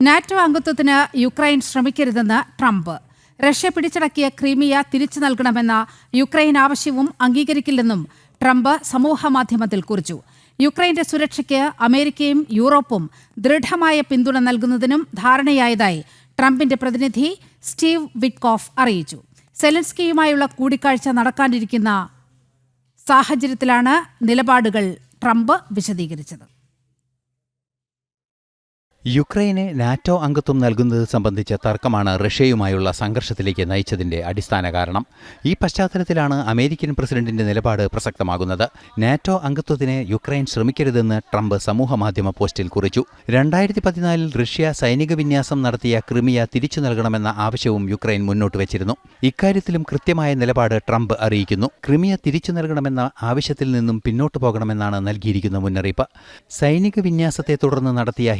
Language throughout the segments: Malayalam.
നാറ്റോ അംഗത്വത്തിന് യുക്രൈൻ ശ്രമിക്കരുതെന്ന് ട്രംപ്. റഷ്യ പിടിച്ചടക്കിയ ക്രീമിയ തിരിച്ചു നൽകണമെന്ന യുക്രൈൻ ആവശ്യവും അംഗീകരിക്കില്ലെന്നും ട്രംപ് സമൂഹമാധ്യമത്തിൽ കുറിച്ചു. യുക്രൈന്റെ സുരക്ഷയ്ക്ക് അമേരിക്കയും യൂറോപ്പും ദൃഢമായ പിന്തുണ നൽകുന്നതിനും ധാരണയായതായി ട്രംപിന്റെ പ്രതിനിധി സ്റ്റീവ് വിറ്റ്കോഫ് അറിയിച്ചു. സെലൻസ്കിയുമായുള്ള കൂടിക്കാഴ്ച നടക്കാനിരിക്കുന്ന സാഹചര്യത്തിലാണ് നിലപാടുകൾ ട്രംപ് വിശദീകരിച്ചത്. യുക്രൈന് നാറ്റോ അംഗത്വം നൽകുന്നത് സംബന്ധിച്ച തർക്കമാണ് റഷ്യയുമായുള്ള സംഘർഷത്തിലേക്ക് നയിച്ചതിന്റെ അടിസ്ഥാന കാരണം. ഈ പശ്ചാത്തലത്തിലാണ് അമേരിക്കൻ പ്രസിഡന്റിന്റെ നിലപാട് പ്രസക്തമാകുന്നത്. നാറ്റോ അംഗത്വത്തിന് യുക്രൈൻ ശ്രമിക്കരുതെന്ന് ട്രംപ് സമൂഹമാധ്യമ പോസ്റ്റിൽ കുറിച്ചു. രണ്ടായിരത്തി പതിനാലിൽ റഷ്യ സൈനിക വിന്യാസം നടത്തിയ ക്രിമിയ തിരിച്ചു നൽകണമെന്ന ആവശ്യവും യുക്രൈൻ മുന്നോട്ട് വച്ചിരുന്നു. ഇക്കാര്യത്തിലും കൃത്യമായ നിലപാട് ട്രംപ് അറിയിക്കുന്നു. ക്രിമിയ തിരിച്ചു നൽകണമെന്ന ആവശ്യത്തിൽ നിന്നും പിന്നോട്ടു പോകണമെന്നാണ് നൽകിയിരിക്കുന്ന മുന്നറിയിപ്പ്. സൈനിക വിന്യാസത്തെ തുടർന്ന് നടത്തിയ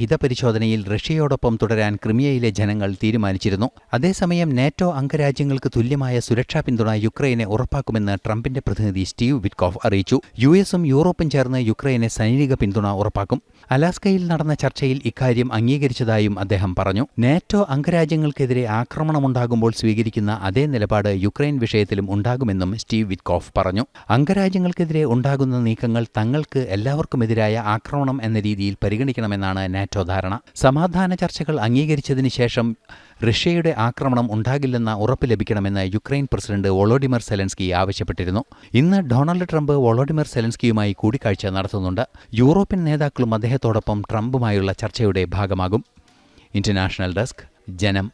ഹിതപരിശോധനയിൽ റഷ്യയോടൊപ്പം തുടരാൻ ക്രിമിയയിലെ ജനങ്ങൾ തീരുമാനിച്ചിരുന്നു. അതേസമയം നാറ്റോ അംഗരാജ്യങ്ങൾക്ക് തുല്യമായ സുരക്ഷാ പിന്തുണ യുക്രൈനെ ഉറപ്പാക്കുമെന്ന് ട്രംപിന്റെ പ്രതിനിധി സ്റ്റീവ് വിറ്റ്കോഫ് അറിയിച്ചു. യു എസും യൂറോപ്പും ചേർന്ന് യുക്രൈനെ സൈനിക പിന്തുണ ഉറപ്പാക്കും. അലാസ്കയിൽ നടന്ന ചർച്ചയിൽ ഇക്കാര്യം അംഗീകരിച്ചതായും അദ്ദേഹം പറഞ്ഞു. നാറ്റോ അംഗരാജ്യങ്ങൾക്കെതിരെ ആക്രമണമുണ്ടാകുമ്പോൾ സ്വീകരിക്കുന്ന അതേ നിലപാട് യുക്രൈൻ വിഷയത്തിലും ഉണ്ടാകുമെന്നും സ്റ്റീവ് വിറ്റ്കോഫ് പറഞ്ഞു. അംഗരാജ്യങ്ങൾക്കെതിരെ ഉണ്ടാകുന്ന നീക്കങ്ങൾ തങ്ങൾക്ക് എല്ലാവർക്കുമെതിരായ ആക്രമണം എന്ന രീതിയിൽ പരിഗണിക്കണമെന്നാണ് നാറ്റോ ധാരണ. സമാധാന ചർച്ചകൾ അംഗീകരിച്ചതിന് ശേഷം റഷ്യയുടെ ആക്രമണം ഉണ്ടാകില്ലെന്ന ഉറപ്പ് ലഭിക്കണമെന്ന് യുക്രൈൻ പ്രസിഡന്റ് വോളോഡിമർ സെലൻസ്കി ആവശ്യപ്പെട്ടിരുന്നു. ഇന്ന് ഡൊണാൾഡ് ട്രംപ് വോളോഡിമർ സെലൻസ്കിയുമായി കൂടിക്കാഴ്ച നടത്തുന്നുണ്ട്. യൂറോപ്യൻ നേതാക്കളും അദ്ദേഹത്തോടൊപ്പം ട്രംപുമായുള്ള ചർച്ചയുടെ ഭാഗമാകും. ഇന്റർനാഷണൽ ഡെസ്ക് ജനം